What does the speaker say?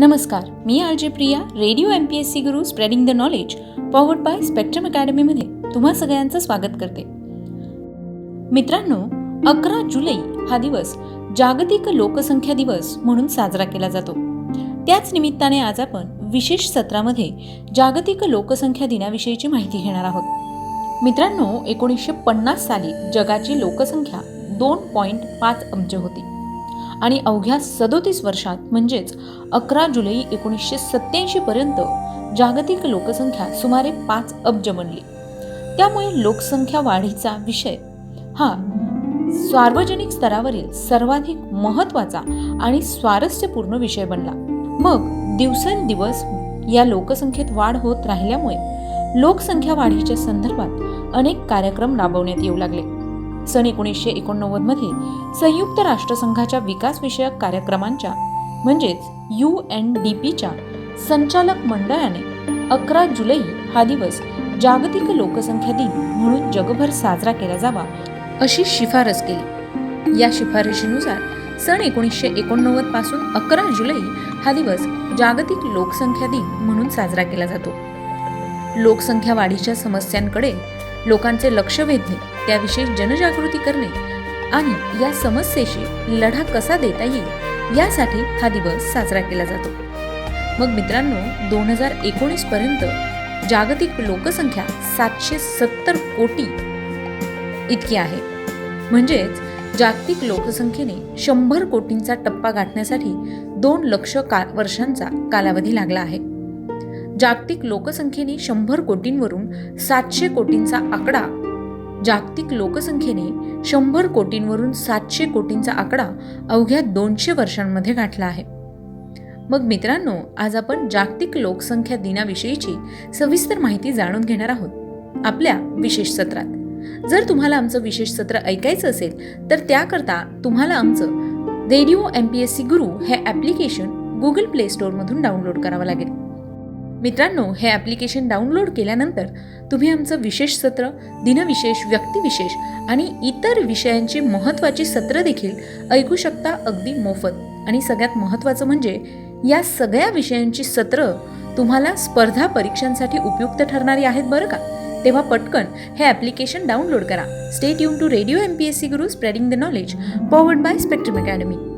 नमस्कार मी R J Priya radio M P S C Guru spreading the knowledge powered by Spectrum अकॅडमीमध्ये तुम्हा सगळ्यांचं स्वागत करते. मित्रांनो अकरा जुलै हा दिवस जागतिक लोकसंख्या दिवस म्हणून साजरा केला जातो. त्याच निमित्ताने आज आपण विशेष सत्रामध्ये जागतिक लोकसंख्या दिनाविषयीची माहिती घेणार आहोत. मित्रांनो एकोणीसशे पन्नास साली जगाची लोकसंख्या दोन पॉईंट पाच अब्ज होती. आणि अवघ्या सदोतीस वर्षात म्हणजेच अकरा जुलै एकोणीसशे सत्त्याऐंशीपर्यंत जागतिक लोकसंख्या सुमारे पाच अब्ज बनली. त्यामुळे लोकसंख्या वाढीचा विषय हा सार्वजनिक स्तरावरील सर्वाधिक महत्त्वाचा आणि स्वारस्यपूर्ण विषय बनला. मग दिवसेंदिवस या लोकसंख्येत वाढ होत राहिल्यामुळे लोकसंख्या वाढीच्या संदर्भात अनेक कार्यक्रम राबवण्यात येऊ लागले. सन एकोणीसशे एकोणनव्वदमध्ये संयुक्त राष्ट्रसंघाच्या विकासविषयक कार्यक्रमांच्या म्हणजेच यू एन डी पीच्या संचालक मंडळाने अकरा जुलै हा दिवस जागतिक लोकसंख्या दिन म्हणून जगभर साजरा केला जावा अशी शिफारस केली. या शिफारशीनुसार सन एकोणीसशे एकोणनव्वदपासून अकरा जुलै हा दिवस जागतिक लोकसंख्या दिन म्हणून साजरा केला जातो. लोकसंख्या वाढीच्या समस्यांकडे लोकांचे लक्ष वेधणे त्याविषयी जनजागृती करणे आणि या समस्येशी लढा कसा देता येईल यासाठी हा दिवस साजरा केला जातो. मग मित्रांनो दोन हजार एकोणीस पर्यंत जागतिक लोकसंख्या सातशे सत्तर कोटी इतकी आहे. म्हणजेच जागतिक लोकसंख्येने शंभर कोटींचा टप्पा गाठण्यासाठी दोन लक्ष का वर्षांचा कालावधी लागला आहे. जागतिक लोकसंख्येने शंभर कोटींवरून सातशे कोटींचा आकडा जागतिक लोकसंख्येने शंभर कोटींवरून सातशे कोटींचा आकडा अवघ्या दोनशे वर्षांमध्ये गाठला आहे. मग मित्रांनो आज आपण जागतिक लोकसंख्या दिनाविषयीची सविस्तर माहिती जाणून घेणार आहोत आपल्या विशेष सत्रात. जर तुम्हाला आमचं विशेष सत्र ऐकायचं असेल तर त्याकरता तुम्हाला आमचं radio M P S C Guru हे ॲप्लिकेशन गुगल प्ले स्टोअरमधून डाउनलोड करावं लागेल. मित्रांनो हे ॲप्लिकेशन डाउनलोड केल्यानंतर तुम्ही आमचं विशेष सत्र दिनविशेष व्यक्तिविशेष आणि इतर विषयांची महत्त्वाची सत्रं देखील ऐकू शकता अगदी मोफत. आणि सगळ्यात महत्त्वाचं म्हणजे या सगळ्या विषयांची सत्रं तुम्हाला स्पर्धा परीक्षांसाठी उपयुक्त ठरणारी आहेत बरं का? तेव्हा पटकन हे ॲप्लिकेशन डाउनलोड करा. Stay युन to radio M P S C Guru spreading the knowledge powered by Spectrum Academy